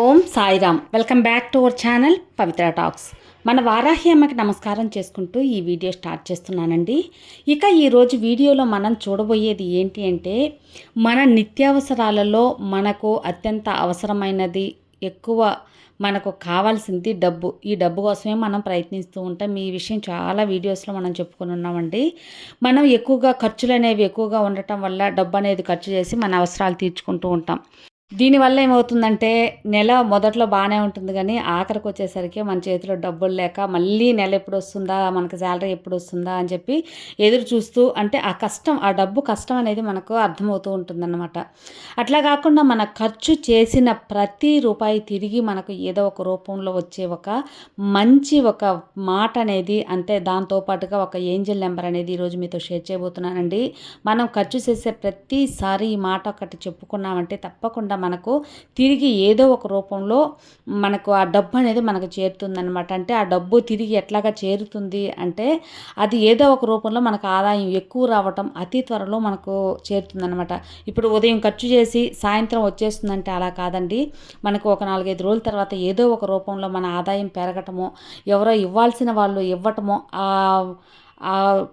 Om Sairam. Welcome back to our channel Pavitra talks. మన వారాహి అమ్మకి నమస్కారం చేసుకుంటూ ఈ వీడియో స్టార్ట్ చేస్తున్నానండి. ఇక ఈరోజు వీడియోలో మనం చూడబోయేది ఏంటి అంటే మన నిత్యావసరాలలో మనకు అత్యంత అవసరమైనది ఎక్కువ మనకు కావాల్సింది డబ్బు. ఈ డబ్బు కోసమే మనం ప్రయత్నిస్తూ ఉంటాం. ఈ విషయం చాలా వీడియోస్లో మనం చెప్పుకొని ఉన్నామండి. మనం ఎక్కువగా ఖర్చులు అనేవి ఎక్కువగా ఉండటం వల్ల డబ్బు అనేది ఖర్చు చేసి మన అవసరాలు తీర్చుకుంటూ ఉంటాం. దీనివల్ల ఏమవుతుందంటే నెల మొదట్లో బాగానే ఉంటుంది కానీ ఆఖరికి వచ్చేసరికి మన చేతిలో డబ్బులు లేక మళ్ళీ నెల ఎప్పుడు వస్తుందా మనకు శాలరీ ఎప్పుడు వస్తుందా అని చెప్పి ఎదురు చూస్తూ అంటే ఆ కష్టం ఆ డబ్బు కష్టం అనేది మనకు అర్థమవుతూ ఉంటుందన్నమాట. అట్లా కాకుండా మన ఖర్చు చేసిన ప్రతి రూపాయి తిరిగి మనకు ఏదో ఒక రూపంలో వచ్చే ఒక మంచి ఒక మాట అనేది అంతే దాంతోపాటుగా ఒక ఏంజల్ నెంబర్ అనేది ఈరోజు మీతో షేర్ చేయబోతున్నానండి. మనం ఖర్చు చేసే ప్రతిసారి ఈ మాట ఒకటి చెప్పుకున్నామంటే తప్పకుండా మనకు తిరిగి ఏదో ఒక రూపంలో మనకు ఆ డబ్బు అనేది మనకు చేరుతుందనమాట అంటే ఆ డబ్బు తిరిగి ఎట్లాగా చేరుతుంది అంటే అది ఏదో ఒక రూపంలో మనకు ఆదాయం ఎక్కువ రావటం అతి త్వరలో మనకు చేరుతుందనమాట ఇప్పుడు ఉదయం ఖర్చు చేసి సాయంత్రం వచ్చేస్తుందంటే అలా కాదండి. మనకు ఒక నాలుగైదు రోజుల తర్వాత ఏదో ఒక రూపంలో మన ఆదాయం పెరగటము ఎవరో ఇవ్వాల్సిన వాళ్ళు ఇవ్వటము ఆ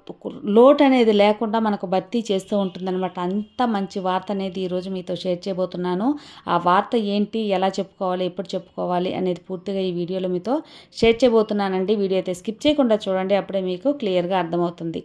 లోటు అనేది లేకుండా మనకు భర్తీ చేస్తూ ఉంటుందన్నమాట. అంత మంచి వార్త అనేది ఈరోజు మీతో షేర్ చేయబోతున్నాను. ఆ వార్త ఏంటి? ఎలా చెప్పుకోవాలి? ఎప్పుడు చెప్పుకోవాలి? అనేది పూర్తిగా ఈ వీడియోలో మీతో షేర్ చేయబోతున్నానండి. వీడియో అయితే స్కిప్ చేయకుండా చూడండి. అప్పుడే మీకు క్లియర్గా అర్థమవుతుంది.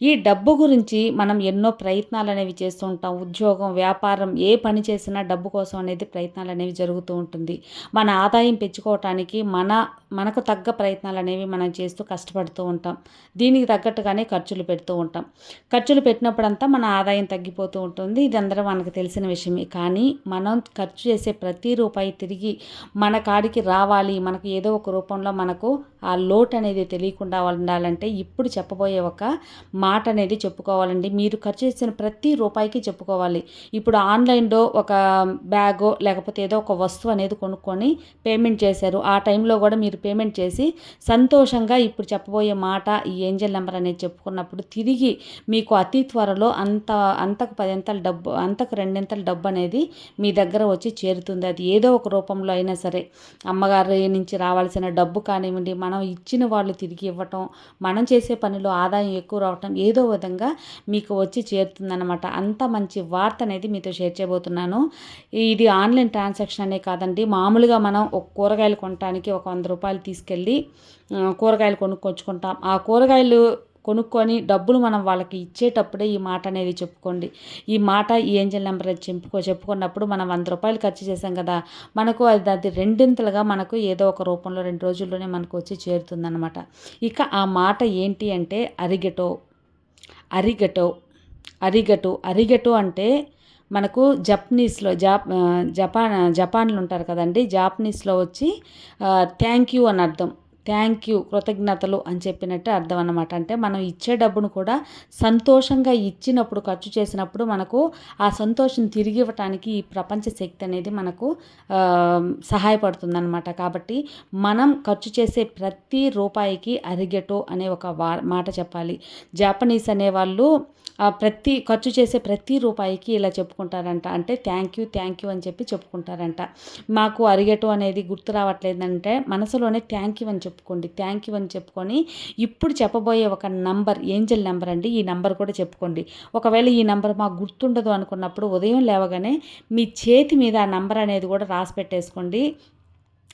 ఈ డబ్బు గురించి మనం ఎన్నో ప్రయత్నాలు అనేవి చేస్తూ ఉంటాం. ఉద్యోగం వ్యాపారం ఏ పని చేసినా డబ్బు కోసం అనేది ప్రయత్నాలు అనేవి జరుగుతూ ఉంటుంది. మన ఆదాయం పెంచుకోవటానికి మన మనకు తగ్గ ప్రయత్నాలు అనేవి మనం చేస్తూ కష్టపడుతూ ఉంటాం. దీనికి తగ్గట్టుగానే ఖర్చులు పెడుతూ ఉంటాం. ఖర్చులు పెట్టినప్పుడంతా మన ఆదాయం తగ్గిపోతూ ఉంటుంది. ఇది అందరూ మనకు తెలిసిన విషయమే. కానీ మనం ఖర్చు చేసే ప్రతి రూపాయి తిరిగి మన కాడికి రావాలి. మనకు ఏదో ఒక రూపంలో మనకు ఆ లోటు అనేది తెలియకుండా ఉండాలంటే ఇప్పుడు చెప్పబోయే ఒక మాట అనేది చెప్పుకోవాలండి. మీరు ఖర్చు చేసిన ప్రతి రూపాయికి చెప్పుకోవాలి. ఇప్పుడు ఆన్లైన్లో ఒక బ్యాగో లేకపోతే ఏదో ఒక వస్తువు అనేది కొనుక్కొని పేమెంట్ చేశారు. ఆ టైంలో కూడా మీరు పేమెంట్ చేసి సంతోషంగా ఇప్పుడు చెప్పబోయే మాట ఈ ఏంజల్ నెంబర్ అనేది చెప్పుకున్నప్పుడు తిరిగి మీకు అతి త్వరలో అంత అంతకు పదింతల డబ్బు అంతకు రెండింతల డబ్బు అనేది మీ దగ్గర వచ్చి చేరుతుంది. అది ఏదో ఒక రూపంలో అయినా సరే అమ్మగారి నుంచి రావాల్సిన డబ్బు కానివ్వండి మనం ఇచ్చిన వాళ్ళు తిరిగి ఇవ్వటం మనం చేసే పనిలో ఆదాయం ఎక్కువ రావటం ఏదో విధంగా మీకు వచ్చి చేరుతుందన్నమాట. అంత మంచి వార్త అనేది మీతో షేర్ చేయబోతున్నాను. ఇది ఆన్లైన్ ట్రాన్సాక్షన్ అనే కాదండి. మామూలుగా మనం ఒక కూరగాయలు కొనడానికి ఒక వంద రూపాయలు తీసుకెళ్ళి కూరగాయలు కొనుక్కొచ్చుకుంటాం. ఆ కూరగాయలు కొనుక్కొని డబ్బులు మనం వాళ్ళకి ఇచ్చేటప్పుడే ఈ మాట అనేది చెప్పుకోండి. ఈ మాట ఈ ఏంజల్ నెంబర్ చెప్పుకో చెప్పుకున్నప్పుడు మనం వంద రూపాయలు ఖర్చు చేసాం కదా మనకు అది అది రెండింతలుగా మనకు ఏదో ఒక రూపంలో రెండు రోజుల్లోనే మనకు వచ్చి చేరుతుందన్నమాట. ఇక ఆ మాట ఏంటి అంటే అరిగెటో. అరిగటో అరిగటు అరిగటు అంటే మనకు జపనీస్లో జాప్ జపాన్ జపాన్లు ఉంటారు కదండి జాపనీస్లో వచ్చి థ్యాంక్ యూ అని అర్థం. థ్యాంక్ యూ కృతజ్ఞతలు అని చెప్పినట్టు అర్థం అన్నమాట. అంటే మనం ఇచ్చే డబ్బును కూడా సంతోషంగా ఇచ్చినప్పుడు ఖర్చు చేసినప్పుడు మనకు ఆ సంతోషం తిరిగి ఇవ్వటానికి ఈ ప్రపంచ శక్తి అనేది మనకు సహాయపడుతుంది అనమాట కాబట్టి మనం ఖర్చు చేసే ప్రతి రూపాయికి అరిగెటో అనే ఒక మాట చెప్పాలి. జాపనీస్ అనేవాళ్ళు ప్రతి ఖర్చు చేసే ప్రతి రూపాయికి ఇలా చెప్పుకుంటారంట. అంటే థ్యాంక్ యూ థ్యాంక్ యూ అని చెప్పి చెప్పుకుంటారంట. మాకు అరిగెటు అనేది గుర్తు రావట్లేదంటే మనసులోనే థ్యాంక్ యూ అని చెప్పుకోండి. థ్యాంక్ యూ అని చెప్పుకొని ఇప్పుడు చెప్పబోయే ఒక నంబర్ ఏంజల్ నెంబర్ అండి. ఈ నంబర్ కూడా చెప్పుకోండి. ఒకవేళ ఈ నంబర్ మాకు గుర్తుండదు అనుకున్నప్పుడు ఉదయం లేవగానే మీ చేతి మీద ఆ నంబర్ అనేది కూడా రాసి పెట్టేసుకోండి.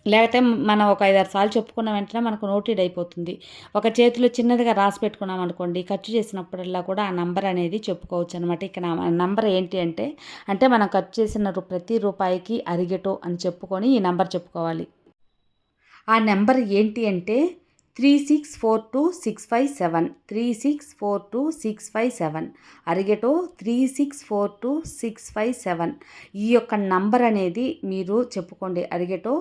లేకపోతే మనం ఒక ఐదారు సార్లు చెప్పుకున్న వెంటనే మనకు నోటెడ్ అయిపోతుంది. ఒక చేతిలో చిన్నదిగా రాసి పెట్టుకున్నాం అనుకోండి ఖర్చు చేసినప్పుడల్లా కూడా ఆ నంబర్ అనేది చెప్పుకోవచ్చు అనమాట ఇక్కడ నంబర్ ఏంటి అంటే అంటే మనం ఖర్చు చేసిన ప్రతి రూపాయికి అరిగేటో అని చెప్పుకొని ఈ నంబర్ చెప్పుకోవాలి. ఆ నెంబర్ ఏంటి అంటే three six four two six five seven. Three six four two six five seven. అరిగేటో three six four two six five seven. ఈ యొక్క నంబర్ అనేది మీరు చెప్పుకోండి. అరిగేటో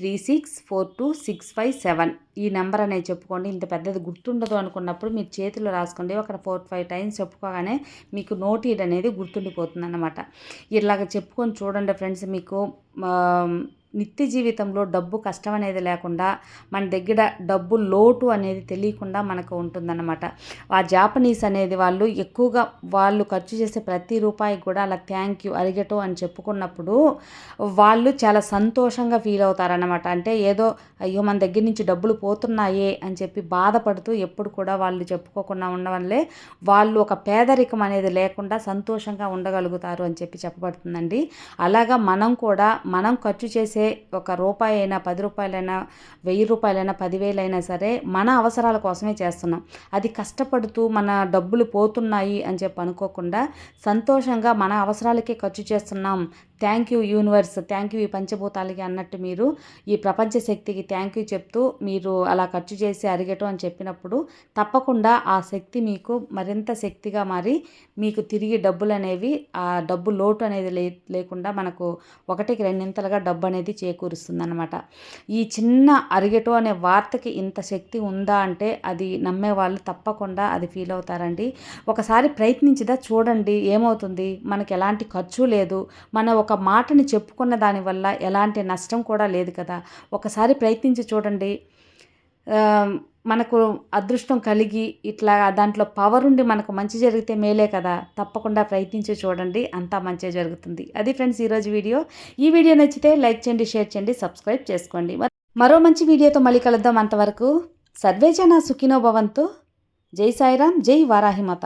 three six four two six five seven. ఈ నెంబర్ అనేది చెప్పుకోండి. ఇంత పెద్దది గుర్తుండదు అనుకున్నప్పుడు మీరు చేతిలో రాసుకోండి. ఒక ఫోర్ ఫైవ్ టైమ్స్ చెప్పుకోగానే మీకు నోటీడ్ అనేది గుర్తుండిపోతుంది అనమాట ఇలాగ చెప్పుకొని చూడండి ఫ్రెండ్స్ మీకు నిత్య జీవితంలో డబ్బు కష్టం అనేది లేకుండా మన దగ్గర డబ్బు లోటు అనేది తెలియకుండా మనకు ఉంటుందన్నమాట. ఆ జాపనీస్ అనేది వాళ్ళు ఎక్కువగా వాళ్ళు ఖర్చు చేసే ప్రతి రూపాయికి కూడా అలా థ్యాంక్ యూ అరిగటో అని చెప్పుకున్నప్పుడు వాళ్ళు చాలా సంతోషంగా ఫీల్ అవుతారన్నమాట. అంటే ఏదో అయ్యో మన దగ్గర నుంచి డబ్బులు పోతున్నాయే అని చెప్పి బాధపడుతూ ఎప్పుడు కూడా వాళ్ళు చెప్పుకోకుండా ఉండవల్లే వాళ్ళు ఒక పేదరికం అనేది లేకుండా సంతోషంగా ఉండగలుగుతారు అని చెప్పి చెప్పబడుతుందండి. అలాగా మనం కూడా మనం ఖర్చు చేసే ఒక రూపాయి అయినా పది రూపాయలైనా వెయ్యి రూపాయలైనా పదివేలైనా సరే మన అవసరాల కోసమే చేస్తున్నాం. అది కష్టపడుతూ మన డబ్బులు పోతున్నాయి అని చెప్పి అనుకోకుండా సంతోషంగా మన అవసరాలకే ఖర్చు చేస్తున్నాం. Thank you universe thank you ఈ పంచభూతాలకి అన్నట్టు మీరు ఈ ప్రపంచ శక్తికి థ్యాంక్ యూ చెప్తూ మీరు అలా ఖర్చు చేసి అరిగటం అని చెప్పినప్పుడు తప్పకుండా ఆ శక్తి మీకు మరింత శక్తిగా మారి మీకు తిరిగి డబ్బులు అనేవి ఆ డబ్బు లోటు అనేది లే లేకుండా మనకు ఒకటికి రెండింతలుగా డబ్బు అనేది చేకూరుస్తుంది అనమాట ఈ చిన్న అరిగటం అనే వార్తకి ఇంత శక్తి ఉందా అంటే అది నమ్మే వాళ్ళు తప్పకుండా అది ఫీల్ అవుతారండి. ఒకసారి ప్రయత్నించిదా చూడండి ఏమవుతుంది? మనకి ఎలాంటి ఖర్చు లేదు. మన ఒక మాటని చెప్పుకున్న దానివల్ల ఎలాంటి నష్టం కూడా లేదు కదా. ఒకసారి ప్రయత్నించి చూడండి. మనకు అదృష్టం కలిగి ఇట్లా దాంట్లో పవర్ ఉండి మనకు మంచి జరిగితే మేలే కదా. తప్పకుండా ప్రయత్నించి చూడండి. అంతా మంచిగా జరుగుతుంది. అది ఫ్రెండ్స్ ఈరోజు వీడియో. ఈ వీడియో నచ్చితే లైక్ చేయండి షేర్ చేయండి సబ్స్క్రైబ్ చేసుకోండి. మరో మంచి వీడియోతో మళ్ళీ కలుద్దాం అంతవరకు. సర్వేజన సుఖినో భవంతు. జై సాయిరామ్ జై వారాహిమాత.